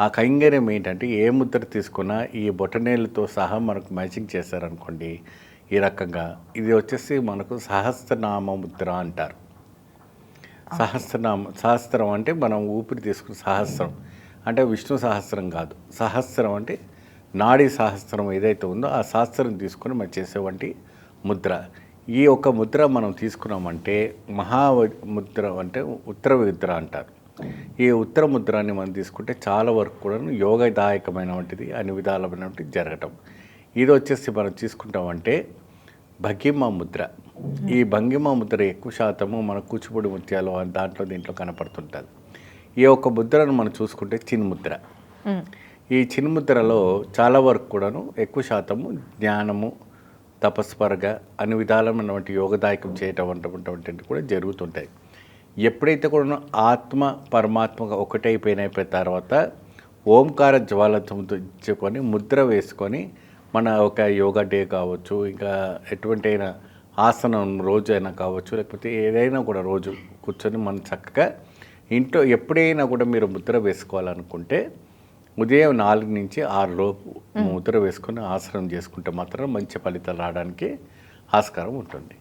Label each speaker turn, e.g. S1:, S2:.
S1: ఆ కైంగర్యం ఏంటంటే ఏ ముద్ర తీసుకున్నా ఈ బొటనేళ్ళతో సహా మనకు మ్యాచింగ్ చేశారనుకోండి ఈ రకంగా. ఇది వచ్చేసి మనకు సహస్రనామ ముద్ర అంటారు. సహస్రనామ సహస్రం అంటే మనం ఊపిరి తీసుకుని సహస్రం. అంటే విష్ణు సహస్రం కాదు. సహస్రం అంటే నాడీ సహస్రం ఏదైతే ఉందో ఆ సహస్రం తీసుకొని మనం చేసేవంటి ముద్ర. ఈ ఒక ముద్ర మనం తీసుకున్నామంటే మహా ముద్ర అంటే ఉత్తర ముద్ర అంటారు. ఈ ఉత్తర ముద్రాన్ని మనం తీసుకుంటే చాలా వరకు కూడా యోగదాయకమైన వంటిది అన్ని విధాలమైనటువంటి జరగటం. ఇది వచ్చేసి మనం తీసుకుంటామంటే భంగిమ ముద్ర. ఈ భంగిమ ముద్ర ఎక్కువ శాతము మన కూచిపూడి ముత్యాలు అని దాంట్లో దీంట్లో కనపడుతుంటుంది. ఈ ఒక్క ముద్రను మనం చూసుకుంటే చిన్ముద్ర ఈ చిన్ముద్రలో చాలా వరకు కూడాను ఎక్కువ శాతము జ్ఞానము తపస్పరగా అన్ని విధాలమైనటువంటి యోగదాయకం చేయటం వంటి కూడా జరుగుతుంటాయి. ఎప్పుడైతే కూడా ఆత్మ పరమాత్మగా ఒకటైపోయిన అయిపోయిన తర్వాత ఓంకార జ్వాలతోని ముద్ర వేసుకొని మన ఒక యోగా డే కావచ్చు ఇంకా ఎటువంటి అయినా ఆసనం రోజు అయినా కావచ్చు లేకపోతే ఏదైనా కూడా రోజు కూర్చొని మనం చక్కగా ఇంట్లో ఎప్పుడైనా కూడా మీరు ముద్ర వేసుకోవాలనుకుంటే ఉదయం నాలుగు నుంచి ఆరు లోపు ముద్ర వేసుకొని ఆసనం చేసుకుంటే మాత్రం మంచి ఫలితాలు రావడానికి ఆస్కారం ఉంటుంది.